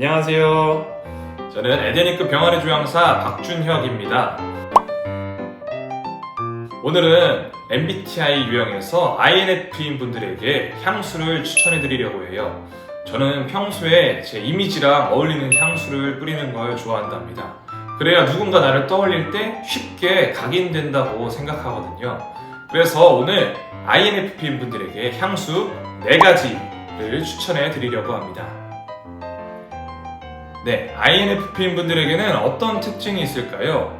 안녕하세요. 저는 에데니크 병아리 조향사 박준혁입니다. 오늘은 MBTI 유형에서 INFP인 분들에게 향수를 추천해 드리려고 해요. 저는 평소에 제 이미지랑 어울리는 향수를 뿌리는 걸 좋아한답니다. 그래야 누군가 나를 떠올릴 때 쉽게 각인된다고 생각하거든요. 그래서 오늘 INFP인 분들에게 향수 4가지를 추천해 드리려고 합니다. 네, INFP인 분들에게는 어떤 특징이 있을까요?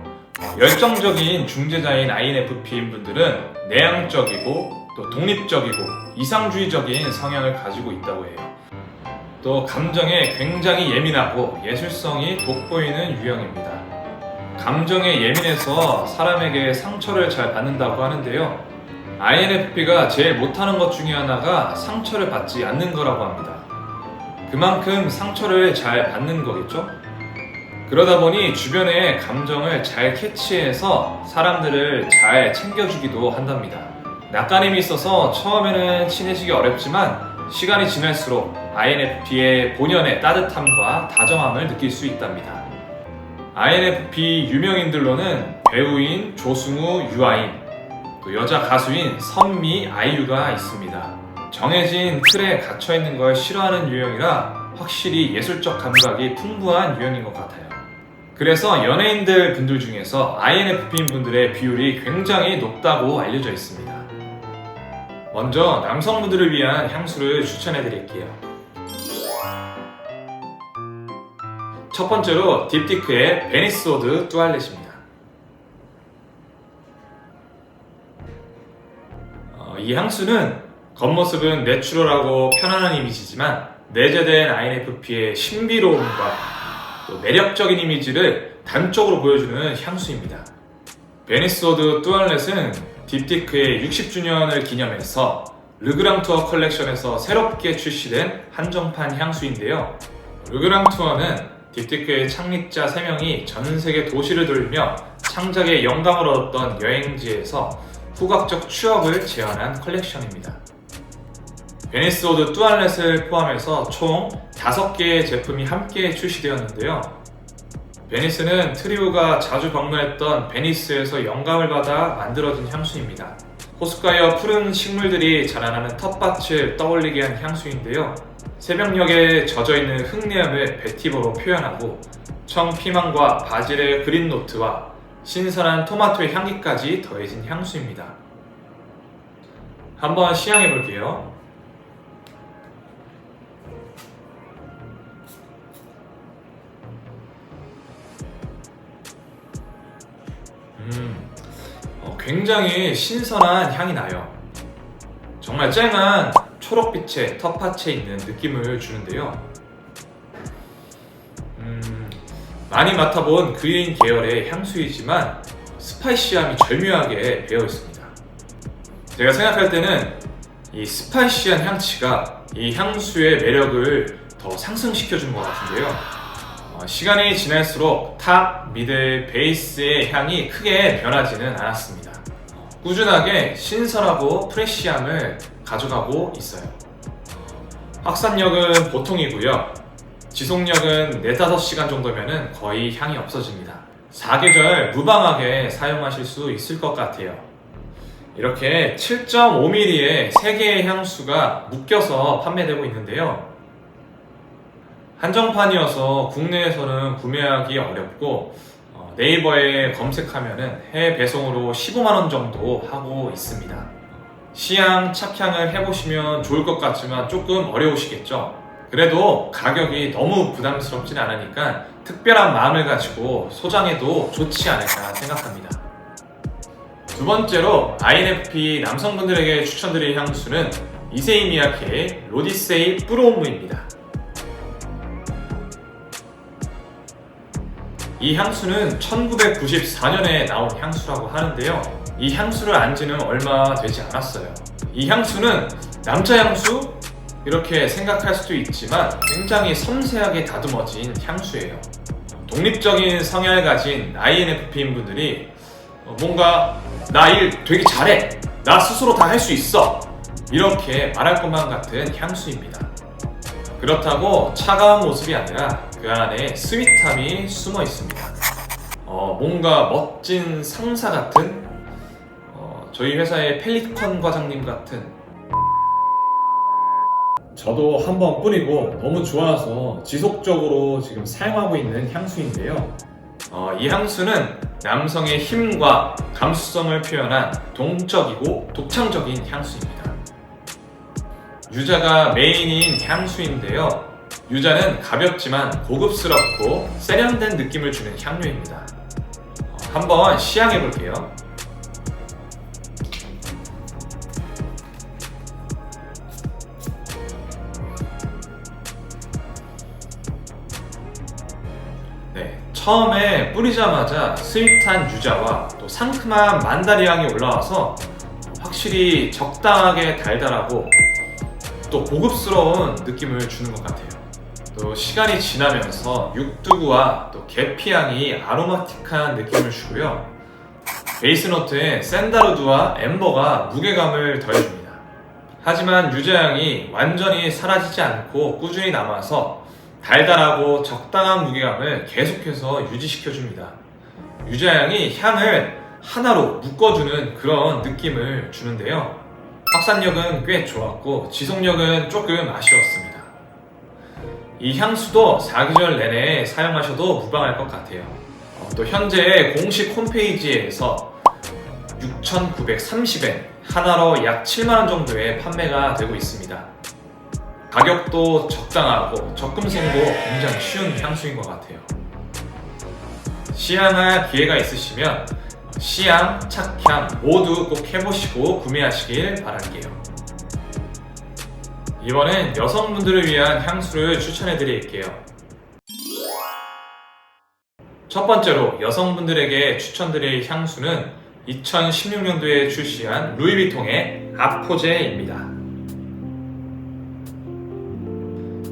열정적인 중재자인 INFP인 분들은 내향적이고 또 독립적이고 이상주의적인 성향을 가지고 있다고 해요. 또 감정에 굉장히 예민하고 예술성이 돋보이는 유형입니다. 감정에 예민해서 사람에게 상처를 잘 받는다고 하는데요. INFP가 제일 못하는 것 중에 하나가 상처를 받지 않는 거라고 합니다. 그만큼 상처를 잘 받는 거겠죠? 그러다 보니 주변의 감정을 잘 캐치해서 사람들을 잘 챙겨주기도 한답니다. 낯가림이 있어서 처음에는 친해지기 어렵지만 시간이 지날수록 INFP의 본연의 따뜻함과 다정함을 느낄 수 있답니다. INFP 유명인들로는 배우인 조승우, 유아인, 또 여자 가수인 선미, 아이유가 있습니다. 정해진 틀에 갇혀 있는 걸 싫어하는 유형이라 확실히 예술적 감각이 풍부한 유형인 것 같아요. 그래서 연예인들 분들 중에서 INFP인 분들의 비율이 굉장히 높다고 알려져 있습니다. 먼저 남성분들을 위한 향수를 추천해 드릴게요. 첫 번째로 딥티크의 베니스워드 뚜알렛입니다. 어, 이 향수는 겉모습은 내추럴하고 편안한 이미지지만 내재된 INFP의 신비로움과 또 매력적인 이미지를 단적으로 보여주는 향수입니다. 베니스워드 뚜알렛은 딥티크의 60주년을 기념해서 르그랑 투어 컬렉션에서 새롭게 출시된 한정판 향수인데요. 르그랑 투어는 딥티크의 창립자 3명이 전 세계 도시를 돌며 창작에 영감을 얻었던 여행지에서 후각적 추억을 재현한 컬렉션입니다. 베니스워드 뚜알렛을 포함해서 총 5개의 제품이 함께 출시되었는데요. 베니스는 트리오가 자주 방문했던 베니스에서 영감을 받아 만들어진 향수입니다. 호숫가여 푸른 식물들이 자라나는 텃밭을 떠올리게 한 향수인데요. 새벽녘에 젖어있는 흙내음을 베티버로 표현하고 청피망과 바질의 그린 노트와 신선한 토마토의 향기까지 더해진 향수입니다. 한번 시향해 볼게요. 음, 어, 굉장히 신선한 향이 나요. 정말 쨍한 초록빛의 텃밭에 있는 느낌을 주는데요. 음, 많이 맡아본 그린 계열의 향수이지만 스파이시함이 절묘하게 배어 있습니다. 제가 생각할 때는 이 스파이시한 향치가 이 향수의 매력을 더 상승시켜 준 것 같은데요. 어, 시간이 지날수록 탑, 미들, 베이스의 향이 크게 변하지는 않았습니다. 꾸준하게 신선하고 프레시함을 가져가고 있어요. 확산력은 보통이고요. 지속력은 4, 5시간 정도면 거의 향이 없어집니다. 사계절 무방하게 사용하실 수 있을 것 같아요. 이렇게 7.5mm의 3개의 향수가 묶여서 판매되고 있는데요. 한정판이어서 국내에서는 구매하기 어렵고 어, 네이버에 검색하면 해외 배송으로 15만원 정도 하고 있습니다. 시향, 착향을 해보시면 좋을 것 같지만 조금 어려우시겠죠? 그래도 가격이 너무 부담스럽진 않으니까 특별한 마음을 가지고 소장해도 좋지 않을까 생각합니다. 두 번째로 INFP 남성분들에게 추천드릴 향수는 이세이 미야케의 로디세이 뿌로무입니다. 이 향수는 1994년에 나온 향수라고 하는데요. 이 향수를 안 지는 얼마 되지 않았어요. 이 향수는 남자 향수? 이렇게 생각할 수도 있지만 굉장히 섬세하게 다듬어진 향수예요. 독립적인 성향을 가진 INFP인 분들이 어, 뭔가 나 일 되게 잘해. 나 스스로 다 할 수 있어. 이렇게 말할 것만 같은 향수입니다. 그렇다고 차가운 모습이 아니라 그 안에 스윗함이 숨어 있습니다. 어, 뭔가 멋진 상사 같은 어, 저희 회사의 펠리컨 과장님 같은 저도 한 번 뿌리고 너무 좋아서 지속적으로 지금 사용하고 있는 향수인데요. 어, 이 향수는 남성의 힘과 감수성을 표현한 동적이고 독창적인 향수입니다. 유자가 메인인 향수인데요. 유자는 가볍지만 고급스럽고 세련된 느낌을 주는 향료입니다. 어, 한번 시향해 볼게요. 네, 처음에 뿌리자마자 스윗한 유자와 또 상큼한 만다리 향이 올라와서 확실히 적당하게 달달하고 또 고급스러운 느낌을 주는 것 같아요. 또 시간이 지나면서 육두구와 또 계피향이 아로마틱한 느낌을 주고요. 베이스 노트에 샌다르드와 엠버가 무게감을 더해줍니다. 하지만 유자향이 완전히 사라지지 않고 꾸준히 남아서 달달하고 적당한 무게감을 계속해서 유지시켜줍니다. 유자향이 향을 하나로 묶어주는 그런 느낌을 주는데요. 확산력은 꽤 좋았고 지속력은 조금 아쉬웠습니다. 이 향수도 사계절 내내 사용하셔도 무방할 것 같아요. 어, 또 현재 공식 홈페이지에서 6,930엔 하나로 약 7만원 정도에 판매가 되고 있습니다. 가격도 적당하고 접근성도 굉장히 쉬운 향수인 것 같아요. 시향할 기회가 있으시면 시향, 착향 모두 꼭 해보시고 구매하시길 바랄게요. 이번엔 여성분들을 위한 향수를 추천해 드릴게요. 첫 번째로 여성분들에게 추천드릴 향수는 2016년도에 출시한 루이비통의 아포제입니다.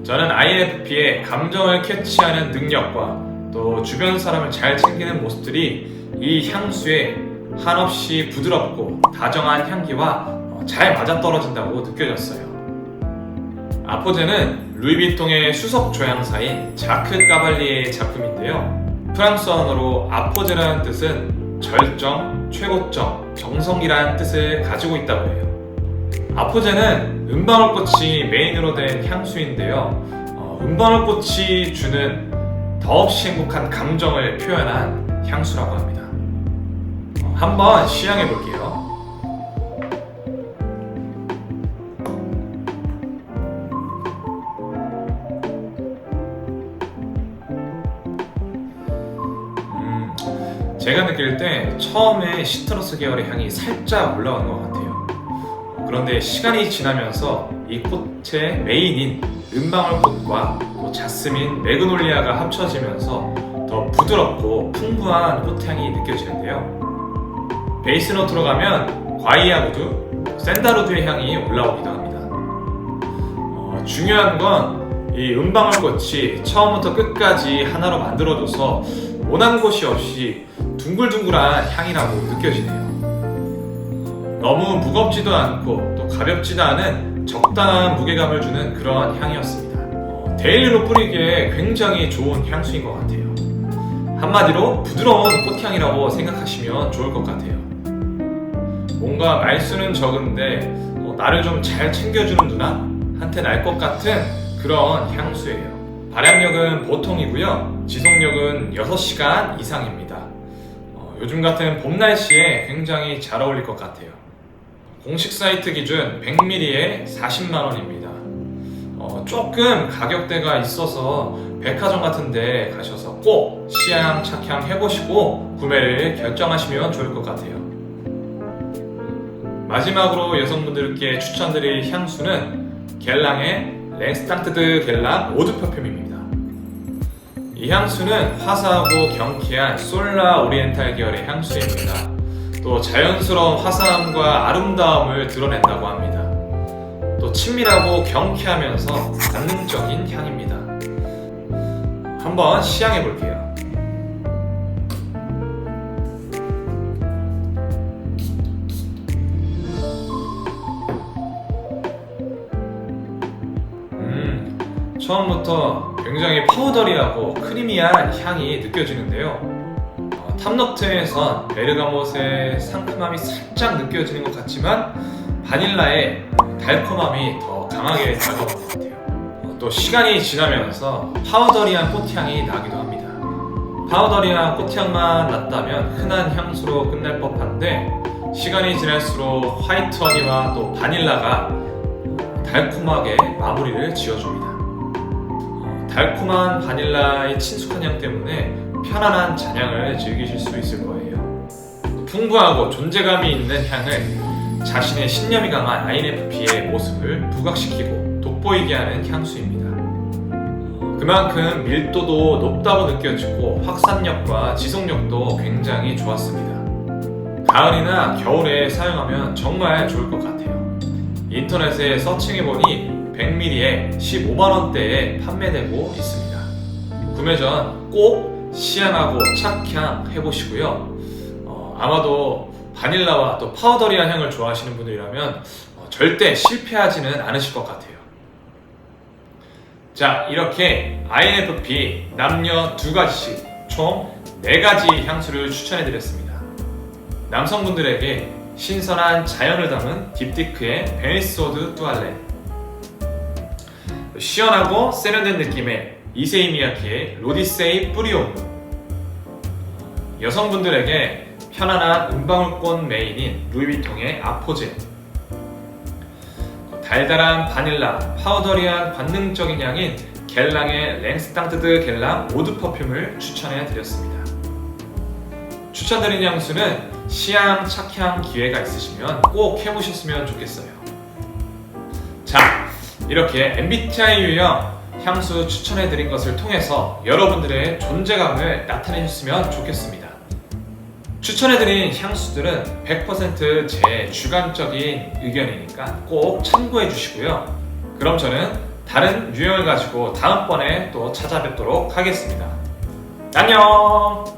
저는 INFP의 감정을 캐치하는 능력과 또 주변 사람을 잘 챙기는 모습들이 이 향수에 한없이 부드럽고 다정한 향기와 어, 잘 맞아떨어진다고 느껴졌어요. 아포제는 루이비통의 수석 조향사인 자크 까발리의 작품인데요. 프랑스어로 아포제라는 뜻은 절정, 최고점, 정성이라는 뜻을 가지고 있다고 해요. 아포제는 은방울꽃이 메인으로 된 향수인데요. 어, 은방울꽃이 주는 더없이 행복한 감정을 표현한 향수라고 합니다. 어, 한번 시향해 볼게요. 제가 느낄 때 처음에 시트러스 계열의 향이 살짝 올라간 것 같아요. 그런데 시간이 지나면서 이 꽃의 메인인 은방울꽃과 또 자스민, 매그놀리아가 합쳐지면서 더 부드럽고 풍부한 꽃향이 느껴지는데요. 베이스 노트로 가면 과이아우드, 샌다루드의 향이 올라오기도 합니다. 어, 중요한 건 이 은방울꽃이 처음부터 끝까지 하나로 만들어줘서 모난 곳이 없이 둥글둥글한 향이라고 느껴지네요. 너무 무겁지도 않고 또 가볍지도 않은 적당한 무게감을 주는 그런 향이었습니다. 어, 데일리로 뿌리기에 굉장히 좋은 향수인 것 같아요. 한마디로 부드러운 꽃향이라고 생각하시면 좋을 것 같아요. 뭔가 말수는 적은데 어, 나를 좀 잘 챙겨주는 누나한테 날 것 같은 그런 향수예요. 발향력은 보통이고요. 지속력은 6시간 이상입니다. 어, 요즘 같은 봄 날씨에 굉장히 잘 어울릴 것 같아요. 공식 사이트 기준 100ml에 40만원입니다. 어, 조금 가격대가 있어서 백화점 같은데 가셔서 꼭 시향, 착향 해보시고 구매를 결정하시면 좋을 것 같아요. 마지막으로 여성분들께 추천드릴 향수는 겔랑의 랭스탕트드 겔랑 오드 퍼퓸입니다. 이 향수는 화사하고 경쾌한 솔라 오리엔탈 계열의 향수입니다. 또 자연스러운 화사함과 아름다움을 드러낸다고 합니다. 또 친밀하고 경쾌하면서 관능적인 향입니다. 한번 시향해 볼게요. 음, 처음부터 굉장히 파우더리하고 크리미한 향이 느껴지는데요. 어, 탑노트에선 베르가못의 상큼함이 살짝 느껴지는 것 같지만 바닐라의 달콤함이 더 강하게 다가오는 것 같아요. 어, 또 시간이 지나면서 파우더리한 꽃향이 나기도 합니다. 파우더리한 꽃향만 났다면 흔한 향수로 끝날 법한데 시간이 지날수록 화이트 허니와 또 바닐라가 달콤하게 마무리를 지어줍니다. 어, 달콤한 바닐라의 친숙한 향 때문에 편안한 잔향을 즐기실 수 있을 거예요. 풍부하고 존재감이 있는 향을 자신의 신념이 강한 INFP의 모습을 부각시키고 돋보이게 하는 향수입니다. 그만큼 밀도도 높다고 느껴지고 확산력과 지속력도 굉장히 좋았습니다. 가을이나 겨울에 사용하면 정말 좋을 것 같아요. 인터넷에 서칭해보니 100ml에 15만원대에 판매되고 있습니다. 구매 전 꼭 시향하고 착향 해보시고요. 어, 아마도 바닐라와 또 파우더리한 향을 좋아하시는 분들이라면 어, 절대 실패하지는 않으실 것 같아요. 자, 이렇게 INFP 남녀 두 가지씩 총 네 가지 향수를 추천해 드렸습니다. 남성분들에게 신선한 자연을 담은 딥티크의 베니스오드 뚜알레. 시원하고 세련된 느낌의 이세이 미야키의 로디세이 뿌리오무 여성분들에게 편안한 은방울꽃 메인인 루이비통의 아포제. 달달한 바닐라, 파우더리한 관능적인 향인 겔랑의 랭스땅트드 겔랑 오드 퍼퓸을 추천해 드렸습니다. 추천드린 향수는 시향, 착향 기회가 있으시면 꼭 해보셨으면 좋겠어요. 자, 이렇게 MBTI 유형 향수 추천해드린 것을 통해서 여러분들의 존재감을 나타내셨으면 좋겠습니다. 추천해드린 향수들은 100%제 주관적인 의견이니까 꼭 참고해 주시고요. 그럼 저는 다른 유형을 가지고 다음번에 또 찾아뵙도록 하겠습니다. 안녕!